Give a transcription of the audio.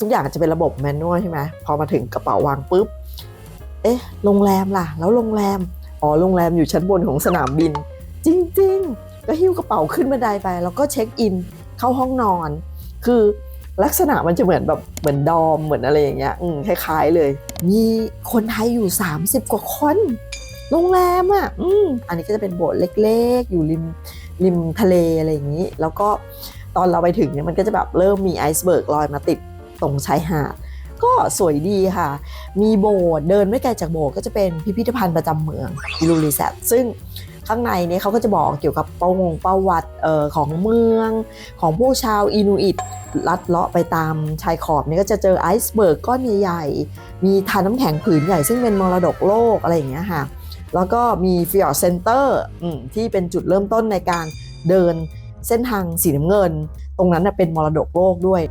ทุกอย่างจะเป็นระบบแมนนวลใช่ไหมพอมาถึงกระเป๋าวางปุ๊บ เอ๊ะ โรงแรมล่ะ แล้วโรงแรม อ๋อ โรงแรมอยู่ชั้นบนของสนามบิน จริง ๆ ก็หิ้วกระเป๋าขึ้นบันไดไป แล้วก็เช็คอิน เข้าห้องนอน คือลักษณะมันจะเหมือนแบบเหมือนดอมเหมือนอะไรอย่างเงี้ย อืมคล้าย ๆเลย มีคนไทยอยู่ 30 กว่าคน โรงแรมอะ อืมอันนี้ก็จะเป็นโบสถ์เล็ก ๆ อยู่ริมริมทะเลอะไรอย่างนี้ แล้วก็ตอนเราไปถึงเนี่ยมันก็จะแบบเริ่มมีไอซ์เบิร์กลอยมาติด ตรงชายหาดก็สวยดีค่ะ มีโบสถ์เดินไม่ไกลจากโบสถ์ก็จะเป็นพิพิธภัณฑ์ประจำเมืองอิลูริแซตซึ่งข้างในเนี่ยเขาก็จะบอกเกี่ยวกับประวงประวัติออของเมือง ของพวกชาวอินูอิตลัดเลาะไปตามชายขอบเนี่ยก็จะเจอไอซ์เบิร์กก้อนใหญ่ๆมีทานน้ำแข็งผืนใหญ่ซึ่งเป็นมรดกโลกอะไรอย่างเงี้ยค่ะ แล้วก็มีฟิออร์เซ็นเตอร์ที่เป็นจุดเริ่มต้นในการเดินเส้นทางสีน้ำเงิน ตรงนั้นเป็นมรดกโลกด้วย